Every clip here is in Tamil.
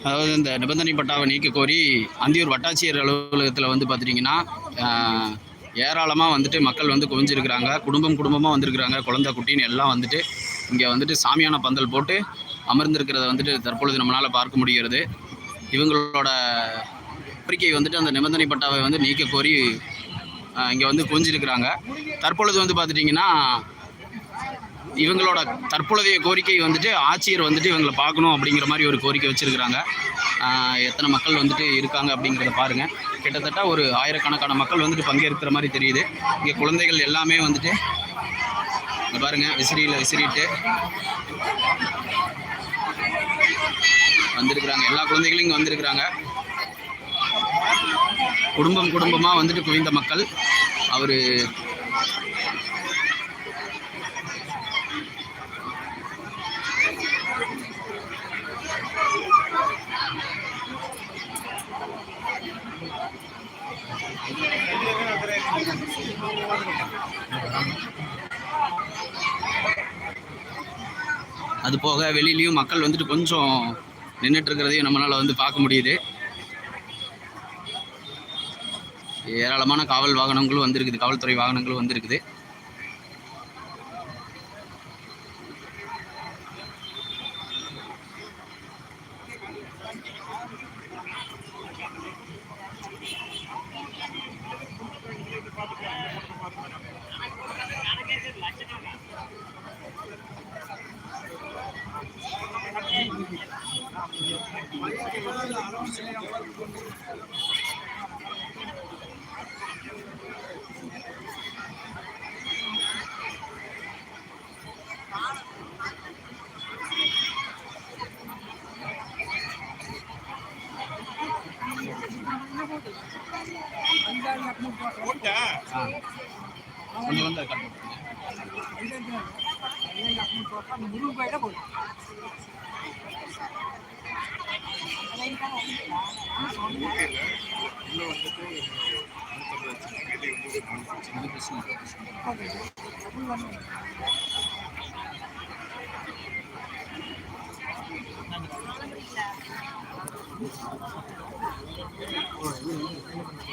அதாவது இந்த நிபந்தனை பட்டாவை நீக்க கோரி அந்தியூர் வட்டாட்சியர் அலுவலகத்தில் வந்து பார்த்துட்டிங்கன்னா ஏராளமாக வந்துட்டு மக்கள் வந்து குவிஞ்சிருக்கிறாங்க. குடும்பம் குடும்பமாக வந்திருக்கிறாங்க. குழந்தை குட்டின்னு எல்லாம் வந்துட்டு இங்கே வந்துட்டு சாமியான பந்தல் போட்டு அமர்ந்திருக்கிறத வந்துட்டு தற்பொழுது நம்மளால் பார்க்க முடிகிறது. இவங்களோட கோரிக்கை வந்துட்டு அந்த நிபந்தனை பட்டாவை வந்து நீக்க கோரி இங்கே வந்து குவிஞ்சிருக்கிறாங்க. தற்பொழுது வந்து பார்த்துட்டிங்கன்னா இவங்களோட தற்பொழுதைய கோரிக்கை வந்துட்டு ஆட்சியர் வந்துட்டு இவங்களை பார்க்கணும் அப்படிங்கிற மாதிரி ஒரு கோரிக்கை வச்சுருக்கிறாங்க. எத்தனை மக்கள் வந்துட்டு இருக்காங்க அப்படிங்கிறத பாருங்கள் கிட்டத்தட்ட ஒரு ஆயிரக்கணக்கான மக்கள் வந்துட்டு பங்கேற்கிற மாதிரி தெரியுது. இங்கே குழந்தைகள் எல்லாமே வந்துட்டு இங்க பாருங்க விசிறியில் விசிறிட்டு வந்திருக்கிறாங்க. எல்லா குழந்தைகளும் இங்கே வந்திருக்கிறாங்க. குடும்பம் குடும்பமாக வந்துட்டு குவிந்த மக்கள். அவர் அது போக வெளியிலையும் மக்கள் வந்துட்டு கொஞ்சம் நின்றுட்டு இருக்கிறதையும் நம்மளால வந்து பார்க்க முடியுது. ஏராளமான காவல் வாகனங்களும் வந்திருக்குது காவல்துறை வாகனங்களும் வந்திருக்குது. கொஞ்சம் வந்து கட்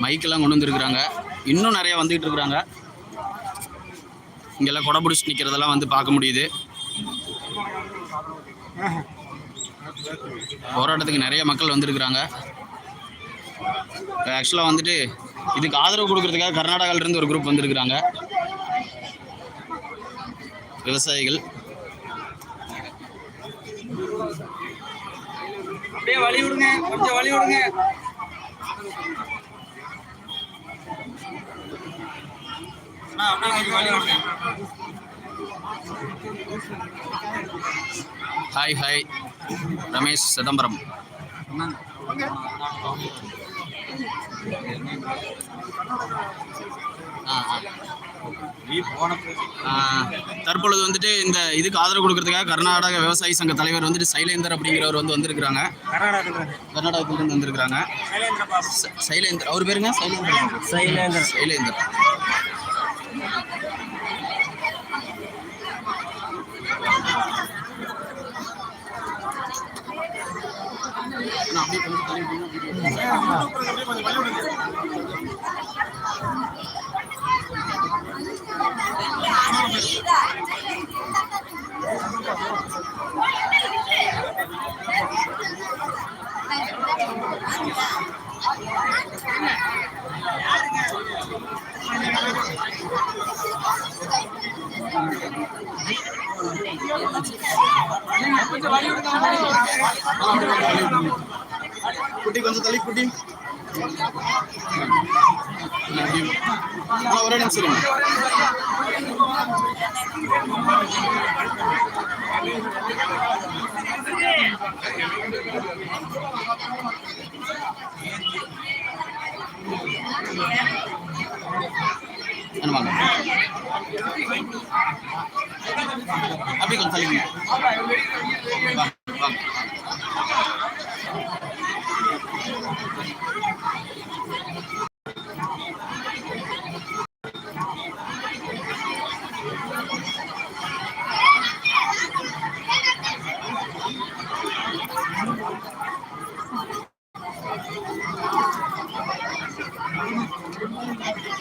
மைக்கெல்லாம் கொண்டு வந்துருக்குறாங்க. இன்னும் நிறைய வந்துக்கிட்டு இருக்கிறாங்க. இங்கெல்லாம் கொடை பிடிச்சி நிற்கிறதெல்லாம் வந்து பார்க்க முடியுது. போராட்டத்துக்கு நிறைய மக்கள் வந்திருக்கிறாங்க. ஆக்சுவலாக வந்துட்டு இதுக்கு ஆதரவு கொடுக்கறதுக்காக கர்நாடகாவிலேருந்து ஒரு குரூப் வந்திருக்கிறாங்க. விவசாயிகள். அப்படியே வழி விடுங்க கொஞ்சம் வழி விடுங்க. ஹாய் ஹாய் ரமேஷ் சிதம்பரம் தற்பொழுது வந்துட்டு இந்த இதுக்கு ஆதரவு கொடுக்கறதுக்காக கர்நாடக விவசாயி சங்க தலைவர் வந்துட்டு சைலேந்தர் அப்படிங்கிறவர் வந்து வந்திருக்கிறாங்க. கர்நாடகத்தில் கர்நாடகத்திலிருந்து வந்திருக்கிறாங்க. சைலேந்தர். அவர் பேருங்க? சைலேந்தர். சைலேந்தர். சைலேந்தர். அண்ணா, அப்படியே கொஞ்சம் தள்ளி விட்டீங்கன்னா குட்டி கொஞ்சம் தள்ளி குட்டி ஆ, ஒரே நிமிஷம் இருங்க. என்ன வாங்க அப்படி கொஞ்சம் தள்ளி வாங்க வாங்க Thank you.